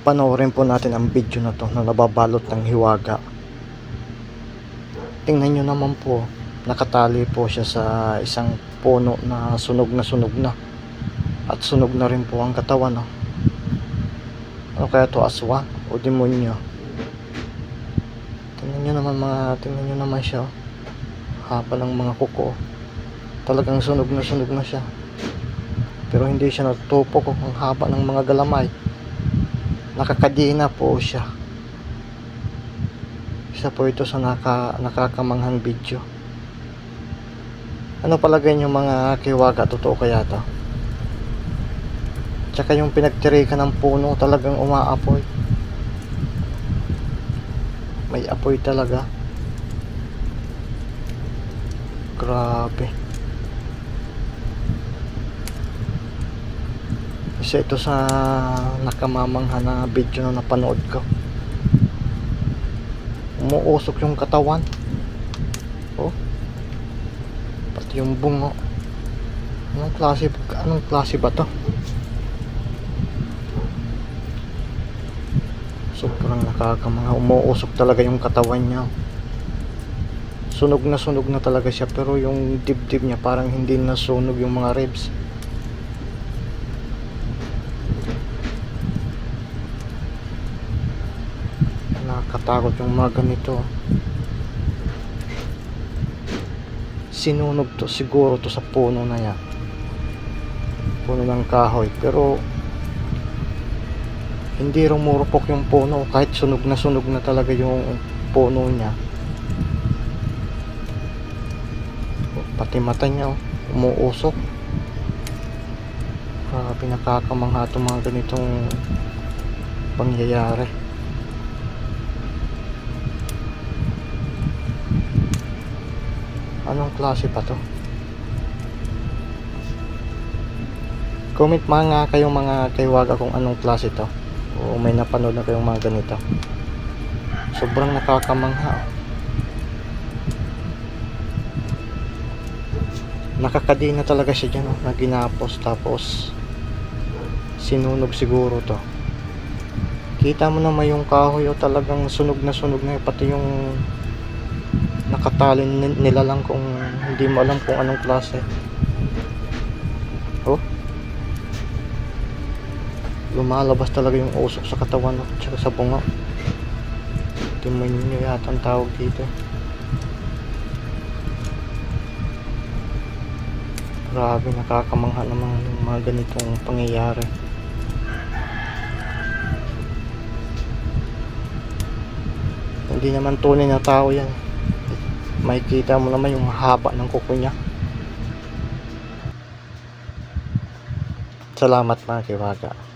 panoorin po natin ang video na to na nababalot ng hiwaga. Tingnan nyo naman po, nakatali po siya sa isang puno na sunog na sunog na. At sunog na rin po ang katawan. No? Ano kaya to aswang o demonyo? Tingnan nyo naman mga, tingnan nyo naman siya. oh. Haba ng mga kuko. Talagang sunog na sunog na siya. Pero hindi siya natutupok ang haba ng mga galamay. Nakakadina po siya. Isa po ito sa naka, nakakamanghang video. Ano palagay niyo mga kiwaga? Totoo kaya to? Tsaka yung pinagtirikan ng puno talagang umaapoy. May apoy talaga. Grabe. Isa ito sa nakamamangha na video na napanood ko. Umuusok yung katawan. Oh. Pati yung bungo. Anong klase, anong klase ba to? Sobrang nakakamangha. Umuusok talaga yung katawan niya. Sunog na sunog na talaga siya pero yung dibdib niya parang hindi nasunog yung mga ribs. Nakakatakot yung mga ganito. Sinunog to siguro to sa puno na yan. Puno ng kahoy. Pero hindi rumurupok yung puno kahit sunog na sunog na talaga yung puno niya. Pati mata niya oh, umuusok. Grabe nakakamangha itong mga ganitong pangyayari. Anong klase pa to? Comment mga kayong mga kaywaga kung anong klase to. O may napanood na kayong mga ganito. Sobrang nakakamangha. oh. Nakakadina talaga siya dyan oh, na ginapos tapos sinunog siguro to. Kita mo naman yung kahoy oh, talagang sunog na sunog na pati yung nakatali ni- nila lang kung hindi mo alam kung anong klase. Oh. Lumalabas talaga yung usok sa katawan at sa bunga. Demonyo yata ang tawag dito. Grabe, nakakamangha naman yung mga ganitong pangyayari. Hindi naman tunay na tao yan. Makikita mo naman yung haba ng kuko niya. Salamat mga kiwaga.